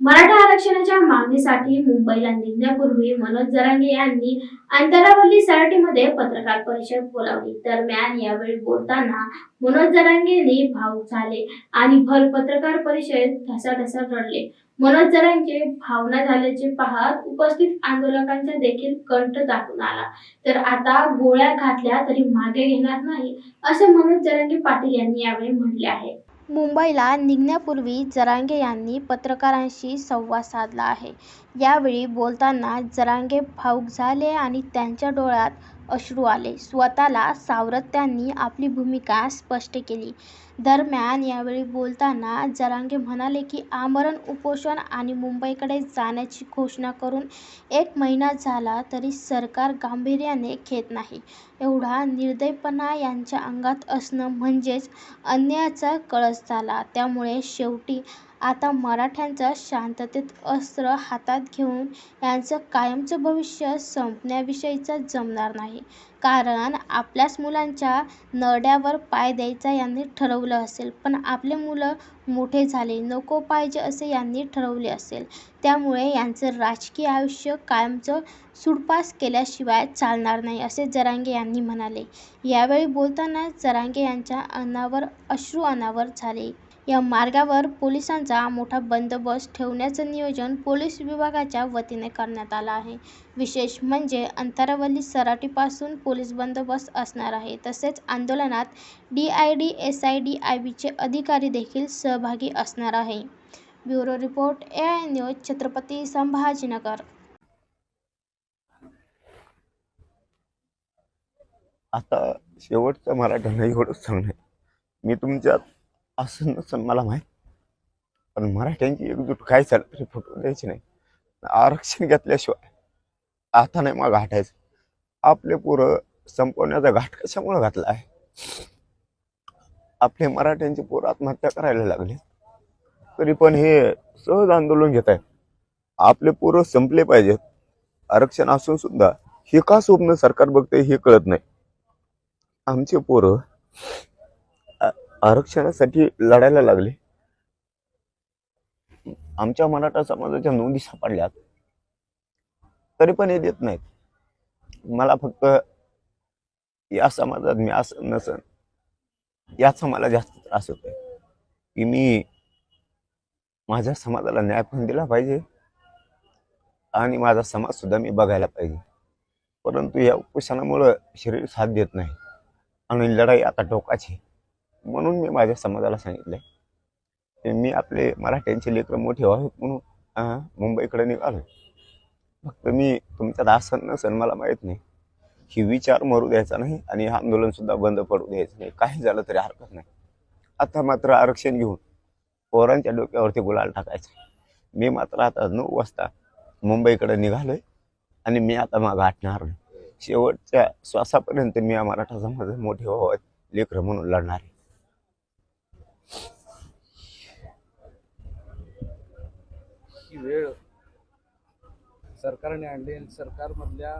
मराठा आरक्षणाच्या मागणीसाठी मुंबईला निघण्यापूर्वी मनोज जरांगे यांनी अंतरावली सराटीमध्ये पत्रकार परिषद बोलावली. दरम्यान यावेळी बोलताना मनोज जरांगेंनी भाऊक झाले आणि भर पत्रकार परिषद ठसाठसा रडले. मनोज जरांगे भावना झाल्याचे पाहत उपस्थित आंदोलकांचा देखील कंठ दाखवून आला. तर आता गोळ्या घातल्या तरी मागे घेणार नाही असे मनोज जरांगे पाटील यांनी यावेळी म्हटले आहे. मुंबईला निघण्यापूर्वी जरांगे यांनी पत्रकारांशी संवाद साधला आहे. यावेळी बोलताना जरांगे भावूक झाले आणि त्यांच्या डोळ्यात अश्रू आले. स्वतःला सावरत त्यांनी आपली भूमिका स्पष्ट केली. दरम्यान यावेळी बोलताना जरांगे म्हणाले की आमरण उपोषण आणि मुंबईकडे जाण्याची घोषणा करून एक महिना झाला तरी सरकार गांभीर्याने घेत नाही. एवढा निर्दयपणा यांच्या अंगात असणं म्हणजेच अन्यायाचा कळस झाला. त्यामुळे शेवटी आता मराठ्यांचं शांततेत अस्त्र हातात घेऊन यांचं कायमचं भविष्य संपण्याविषयीचं जमणार नाही. कारण आपल्याच मुलांच्या नरड्यावर पाय द्यायचा यांनी ठरवलं असेल. पण आपले मुलं मोठे झाले नको पाहिजे असे यांनी ठरवले असेल. त्यामुळे यांचं राजकीय आयुष्य कायमचं सुडपास केल्याशिवाय चालणार नाही असे जरांगे यांनी म्हणाले. यावेळी बोलताना जरांगे यांच्या अन्नावर अश्रू अनावर झाले. या मार्गावर पोलिसांचा मोठा बंदोबस्त ठेवण्याचं नियोजन पोलीस विभागाच्या वतीने करण्यात आलं आहे. विशेष म्हणजे अंतरावली सराटीपासून पोलीस बंदोबस्त असणार आहे. तसेच आंदोलनात D I D S I D I बीचे अधिकारी देखील सहभागी असणार आहे. Bureau report A I news Chhatrapati Sambhajinagar. आता शेवटचं मराठ्यांना एवढंच सांगणे मी तुमच्या असं नसन मला माहीत. पण मराठ्यांची एकजूट काय झालं तरी फुटून द्यायची नाही. आरक्षण घेतल्याशिवाय आता नाही मग घाटायचं आपले पोरं संपवण्याचा घाट कशामुळे घातला आहे? आपले मराठ्यांचे पोरं आत्महत्या करायला लागले. तरी पण हे सहज आंदोलन घेत आहेत. आपले पोरं संपले पाहिजेत. आरक्षण असून सुद्धा हे का स्वप्न सरकार बघते हे कळत नाही. आमचे पोरं आरक्षणासाठी लढायला लागले. आमच्या मराठा समाजाच्या नोंदी सापडल्यात. तरी पण हे देत नाहीत. मला फक्त या समाजात मी असं नसन याचा मला जास्त त्रास होतोय. की मी माझ्या समाजाला न्याय पण दिला पाहिजे आणि माझा समाज सुद्धा मी बघायला पाहिजे. परंतु या उपोषणामुळं शरीर साथ देत नाही आणि लढाई आता टोकाची म्हणून मी माझ्या समाजाला सांगितलंय. की मी आपले मराठ्यांचे लेकरं मोठे व्हावेत म्हणून मुंबईकडे निघालो फक्त मी तुमच्यात आसन नसन मला माहीत नाही. ही विचार मरू द्यायचा नाही आणि हे आंदोलन सुद्धा बंद पडू द्यायचं नाही. काही झालं तरी हरकत नाही. आता मात्र आरक्षण घेऊन पोरांच्या डोक्यावरती गुलाल टाकायचं मी मात्र आता नऊ वाजता मुंबईकडे निघालोय आणि मी आता मग गाठणार शेवटच्या श्वासापर्यंत मी या मराठा समाजात मोठे व्हावं लेकरं म्हणून लढणार आहे. ही वेळ सरकारने आणली आणि सरकारमधल्या